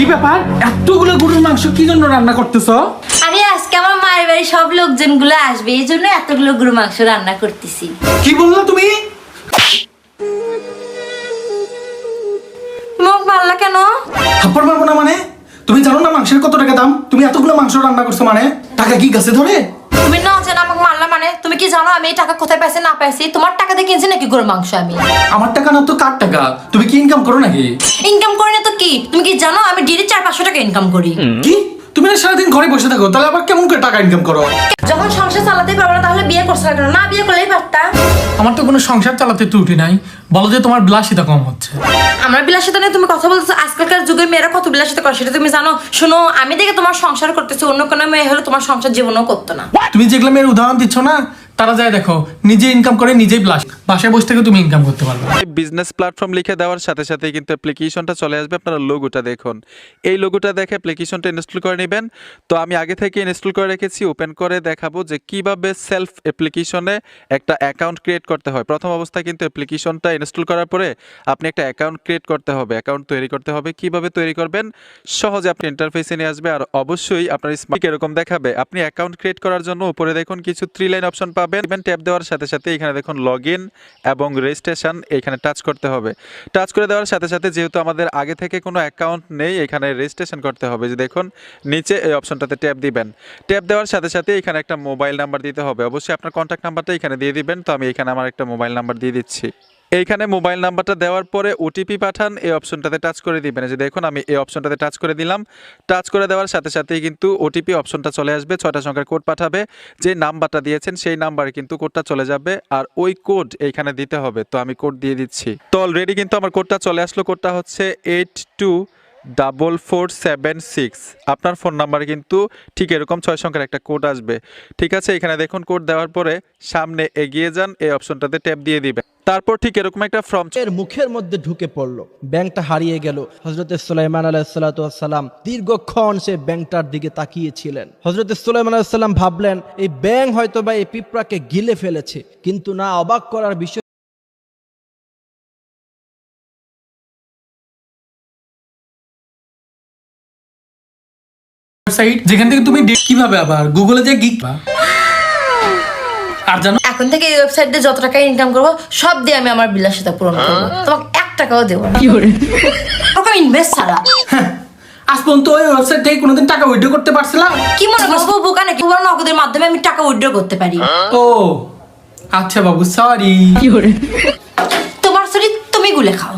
কি ব্যাপার? এতগুলো গরুর মাংস কি জন্য রান্না করতেছো? আরে আজকে আমার মায়ের বাড়ি সব লোকজনগুলো আসবে এই জন্য এতগুলো গরু মাংস রান্না করতেছি। কি বলল তুমি? মুখ মারলা কেন? থাপ্পড় মারবো না মানে? তুমি জানো না মাংসের কত টাকা দাম? তুমি এতগুলো মাংস রান্না করছ মানে? টাকা কি গাছে ধরে? মানে? তুমি কি জানো আমি এই টাকা কোথায় পাইছি না পাইছি? তোমার টাকা দিয়ে কিনছি নাকি গরুর মাংস আমি? আমার টাকা না তো কার টাকা? তুমি কি ইনকাম করো নাকি? ইনকাম করি না তো কি? তুমি কি জানো আমি ডেলি চার পাঁচশো টাকা ইনকাম করি। কি? তুমি না সারাদিন ঘরে বসে থাকো তাহলে আবার কেমন করে টাকা ইনকাম করো? যখন সংসার চালাতেই পারব না তাহলে বিয়ে করছ না কেন? না বিয়ে করলেই পারতা। আমার তো কোনো সংসার চালাতে ত্রুটি নাই। বলো যে তোমার বিলাসিতা কম হচ্ছে। আমার বিলাসিতা নিয়ে তুমি কথা বলছো আজকালকার যুগে মেয়েরা কত বিলাসিতা করে সেটা তুমি জানো? শোনো আমি দেখে তোমার সংসার করতেছি অন্য কোনো মেয়ে হলে তোমার সংসার জীবনও করতো না। তুমি যেগুলো মেয়ের উদাহরণ দিচ্ছ না তারা যায়, দেখো, নিজে ইনকাম করে, নিজেই ব্লাস বাসায় বসে থেকে তুমি ইনকাম করতে পারবে। বিজনেস প্ল্যাটফর্ম লিখে দেওয়ার সাথে সাথে কিন্তু অ্যাপ্লিকেশনটা চলে আসবে। আপনারা লোগোটা দেখুন। এই লোগোটা দেখে অ্যাপ্লিকেশনটা ইনস্টল করে নেবেন। তো আমি আগে থেকে ইনস্টল করে রেখেছি ওপেন করে দেখাবো যে কীভাবে সেলফ অ্যাপ্লিকেশনে একটা অ্যাকাউন্ট ক্রিয়েট করতে হয়। প্রথম অবস্থায় কিন্তু অ্যাপ্লিকেশনটা ইনস্টল করার পরে আপনি একটা অ্যাকাউন্ট ক্রিয়েট করতে হবে। অ্যাকাউন্ট তৈরি করতে হবে। কীভাবে তৈরি করবেন? সহজে আপনি ইন্টারফেসে নিয়ে আসবে। আর অবশ্যই আপনার স্মার্ট এরকম দেখাবে। আপনি অ্যাকাউন্ট ক্রিয়েট করার জন্য উপরে দেখুন কিছু থ্রি লাইন অপশন পাবেন ট্যাপ দেওয়ার সাথে সাথে এখানে দেখুন লগ এবং রেজিস্ট্রেশন এখানে টাচ করতে হবে। টাচ করে দেওয়ার সাথে সাথে যেহেতু আমাদের আগে থেকে কোনো অ্যাকাউন্ট নেই, এখানে রেজিস্ট্রেশন করতে হবে। যে দেখুন, নিচে এই অপশনটাতে ট্যাপ দিবেন। ট্যাপ দেওয়ার সাথে সাথে এখানে একটা মোবাইল নাম্বার দিতে হবে। অবশ্যই আপনার কন্ট্যাক্ট নাম্বারটা এখানে দিয়ে দিবেন। তো আমি এখানে আমার একটা মোবাইল নাম্বার দিয়ে দিচ্ছি। এইখানে মোবাইল নাম্বারটা দেওয়ার পরে ওটিপি পাঠান, এই অপশনটাতে টাচ করে দিবেন। যে দেখুন, আমি এই অপশনটাতে টাচ করে দিলাম। টাচ করে দেওয়ার সাথে সাথেই কিন্তু ওটিপি অপশনটা চলে আসবে, ছয়টা সংখ্যার কোড পাঠাবে। যে নাম্বারটা দিয়েছেন, সেই নাম্বারে কিন্তু কোডটা চলে যাবে, আর ওই কোড এইখানে দিতে হবে। তো আমি কোড দিয়ে দিচ্ছি। তো অলরেডি কিন্তু আমার কোডটা চলে আসলো, কোডটা হচ্ছে eight two double four seven six আপনার ফোন নাম্বারে কিন্তু ঠিক এরকম ছয় সংখ্যার একটা কোড আসবে। ঠিক আছে, এখানে দেখুন, কোড দেওয়ার পরে সামনে এগিয়ে যান, এই অপশনটাতে ট্যাপ দিয়ে দিবেন। তারপর ঠিক এরকম একটা ফর্ম এর মুখের মধ্যে ঢুকে পড়ল। ব্যাংকটা হারিয়ে গেল। হজরত সুলাইমান আলাইসাল্লাম দীর্ঘক্ষণ সে ব্যাংকটার দিকে তাকিয়েছিলেন। হজরত সুলাইমান আলাইসাল্লাম ভাবলেন এই ব্যাংক হয়তো বা এই পিঁপড়াকে গিলে ফেলেছে কিন্তু না অবাক করার বিষয় যেখান থেকে তুমি কীভাবে আবার? গুগলে যে গিক আর জানো এখন থেকে এই ওয়েবসাইট দিয়ে যত টাকা ইনকাম করব সব দিয়ে আমি আমার বিলাসিতা পূরণ করব। তোমাকে এক টাকাও দেবো টাকা ইনভেস্ট ছাড়া। আজ পর্যন্ত ওই ওয়েবসাইট থেকে কোনোদিন টাকা উইথড্র করতে পারছিলাম। কি মনে করব বোকা নাকি? তোমার নগদের মাধ্যমে আমি টাকা উইথড্র করতে পারি। ও আচ্ছা বাবু সরি কি করে তোমার শরীর তুমি গুলে খাও।